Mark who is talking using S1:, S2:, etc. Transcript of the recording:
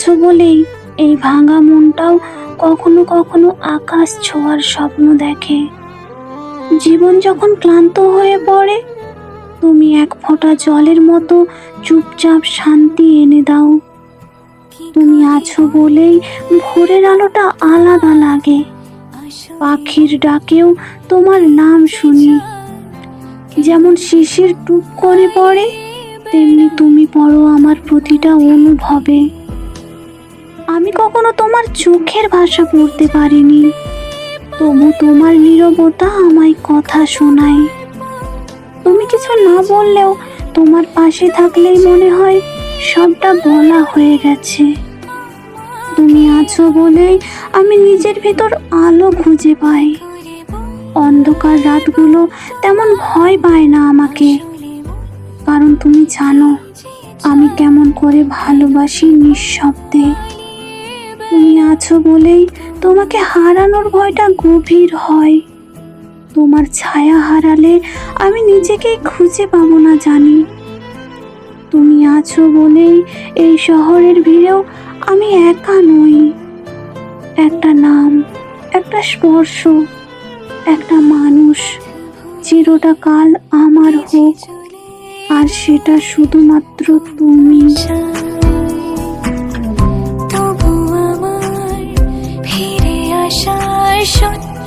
S1: আছো বলেই এই ভাঙা মনটাও কখনো কখনো আকাশ ছোঁয়ার স্বপ্ন দেখে। জীবন যখন ক্লান্ত হয়ে পড়ে, তুমি এক ফোঁটা জলের মতো চুপচাপ শান্তি এনে দাও। তুমি আছো বলেই ভোরের আলোটা আলাদা লাগে। পাখির ডাকেও তোমার নাম শুনি। যেমন শিশির টুপ করে পড়ে, তেমনি তুমি পড়ো আমার প্রতিটা অনুভবে। আমি কখনো তোমার চোখের ভাষা পড়তে পারিনি। তবু তোমার নীরবতা আমায় কথা শোনায়। তুমি কিছু না বললেও তোমার পাশে থাকলেই মনে হয় সবটা বলা হয়ে গেছে। তুমি আছো বলেই আমি নিজের ভেতর আলো খুঁজে পাই। অন্ধকার রাতগুলো তেমন ভয় পায় না আমাকে। কারণ তুমি জানো, আমি কেমন করে ভালোবাসি নিঃশব্দে। তুমি আছো বলেই তোমাকে হারানোর ভয়টা গভীর হয়। তোমার ছায়া হারালে আমি নিজেকেই খুঁজে পাবো না জানি। তুমি আছো বলেই এই শহরের ভিড়েও আমি একা নই। একটা নাম, একটা স্পর্শ, একটা মানুষ, চিরটা কাল আমার হোক। আর সেটা শুধুমাত্র তুমি।
S2: আসার সত্য